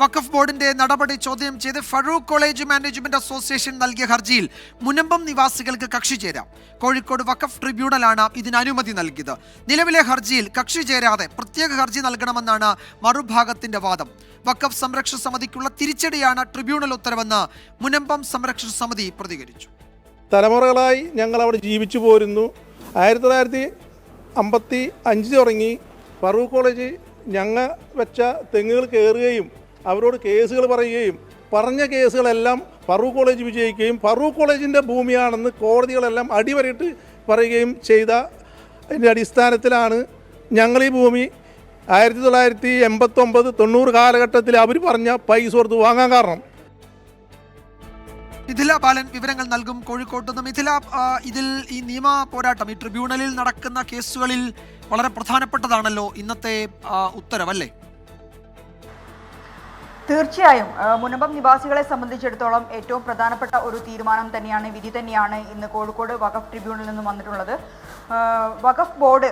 വഖഫ് ബോർഡിന്റെ നടപടി ചോദ്യം ചെയ്ത് ഫറൂഖ് കോളേജ് മാനേജ്മെന്റ് അസോസിയേഷൻ നൽകിയ ഹർജിയിൽ മുനമ്പം നിവാസികൾക്ക് കക്ഷി ചേരാം. കോഴിക്കോട് വഖഫ് ട്രിബ്യൂണലാണ് ഇതിന് അനുമതി നൽകിയത്. നിലവിലെ ഹർജിയിൽ കക്ഷി ചേരാതെ പ്രത്യേക ഹർജി നൽകണമെന്നാണ് മറുഭാഗത്തിന്റെ വാദം. വഖഫ് സംരക്ഷണ സമിതിക്കുള്ള തിരിച്ചടിയാണ് ട്രിബ്യൂണൽ ഉത്തരവെന്ന് മുനമ്പം സംരക്ഷണ സമിതി പ്രതികരിച്ചു. തലമുറകളായി ഞങ്ങൾ അവിടെ ജീവിച്ചു പോരുന്നു. ആയിരത്തി തൊള്ളായിരത്തി അമ്പത്തി അഞ്ച് തുടങ്ങി ഫറൂഖ് കോളേജ് ഞങ്ങൾ വെച്ച തെങ്ങുകൾ കയറുകയും അവരോട് കേസുകൾ പറയുകയും പറഞ്ഞ കേസുകളെല്ലാം ഫറൂഖ് കോളേജ് വിജയിക്കുകയും ഫറൂഖ് കോളേജിന്റെ ഭൂമിയാണെന്ന് കോടതികളെല്ലാം അടിവരയിട്ട് പറയുകയും ചെയ്ത അതിന്റെ അടിസ്ഥാനത്തിലാണ് ഞങ്ങൾ ഈ ഭൂമി ആയിരത്തി തൊള്ളായിരത്തി എൺപത്തൊമ്പത് തൊണ്ണൂറ് കാലഘട്ടത്തിൽ അവർ പറഞ്ഞ പൈസ കൊടുത്ത് വാങ്ങാൻ കാരണം. മിഥില ബാലൻ വിവരങ്ങൾ നൽകും കോഴിക്കോട്ട് നിന്ന്. മിഥില ഇതിൽ ഈ നിയമ പോരാട്ടം ഈ ട്രിബ്യൂണലിൽ നടക്കുന്ന കേസുകളിൽ വളരെ പ്രധാനപ്പെട്ടതാണല്ലോ ഇന്നത്തെ ഉത്തരവല്ലേ? തീർച്ചയായും മുനമ്പം നിവാസികളെ സംബന്ധിച്ചിടത്തോളം ഏറ്റവും പ്രധാനപ്പെട്ട ഒരു തീരുമാനം തന്നെയാണ് വിധി തന്നെയാണ് ഇന്ന് കോഴിക്കോട് വഖഫ് ട്രിബ്യൂണലിൽ നിന്നും വന്നിട്ടുള്ളത്. വഖഫ് ബോർഡ്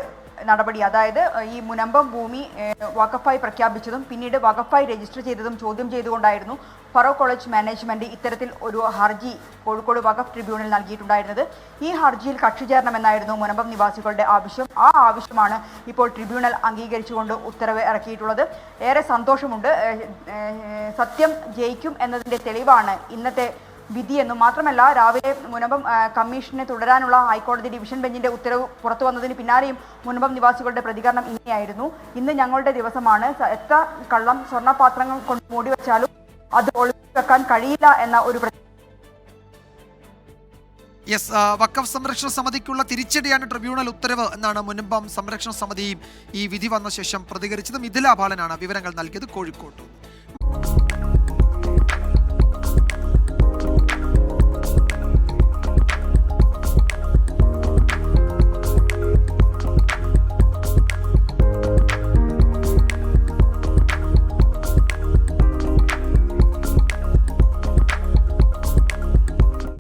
നടപടി. അതായത് ഈ മുനമ്പം ഭൂമി വകഫായി പ്രഖ്യാപിച്ചതും പിന്നീട് വഖഫായി രജിസ്റ്റർ ചെയ്തതും ചോദ്യം ചെയ്തുകൊണ്ടായിരുന്നു ഫറോ കോളേജ് മാനേജ്മെന്റ് ഇത്തരത്തിൽ ഒരു ഹർജി കോഴിക്കോട് വഖഫ് ട്രിബ്യൂണൽ നൽകിയിട്ടുണ്ടായിരുന്നത്. ഈ ഹർജിയിൽ കക്ഷി ചേരണമെന്നായിരുന്നു മുനമ്പം നിവാസികളുടെ ആവശ്യം. ആ ആവശ്യമാണ് ഇപ്പോൾ ട്രിബ്യൂണൽ അംഗീകരിച്ചുകൊണ്ട് ഉത്തരവ് ഇറക്കിയിട്ടുള്ളത്. ഏറെ സന്തോഷമുണ്ട്. സത്യം ജയിക്കും എന്നതിന്റെ തെളിവാണ് ഇന്നത്തെ വിധിയെന്നും മാത്രമല്ല രാവിലെ മുനമ്പം കമ്മീഷനെ തുടരാനുള്ള ഹൈക്കോടതി ഡിവിഷൻ ബെഞ്ചിന്റെ ഉത്തരവ് പുറത്തു വന്നതിന് പിന്നാലെയും മുനമ്പം നിവാസികളുടെ പ്രതികരണം ഇങ്ങനെയായിരുന്നു ഇന്ന് ഞങ്ങളുടെ ദിവസമാണ്. എത്ര കള്ളം സ്വർണപാത്രങ്ങൾ കൊണ്ട് മൂടി വെച്ചാലും അത് ഒളിച്ചു കഴിയില്ല എന്ന ഒരു യെസ് വക്കഫ് സംരക്ഷണ സമിതിക്കുള്ള തിരിച്ചടിയാണ് ട്രിബ്യൂണൽ ഉത്തരവ് എന്നാണ് മുൻപം സംരക്ഷണ സമിതിയും ഈ വിധി വന്ന ശേഷം പ്രതികരിച്ചത് ബാലനാണ് വിവരങ്ങൾ നൽകിയത് കോഴിക്കോട്ട്.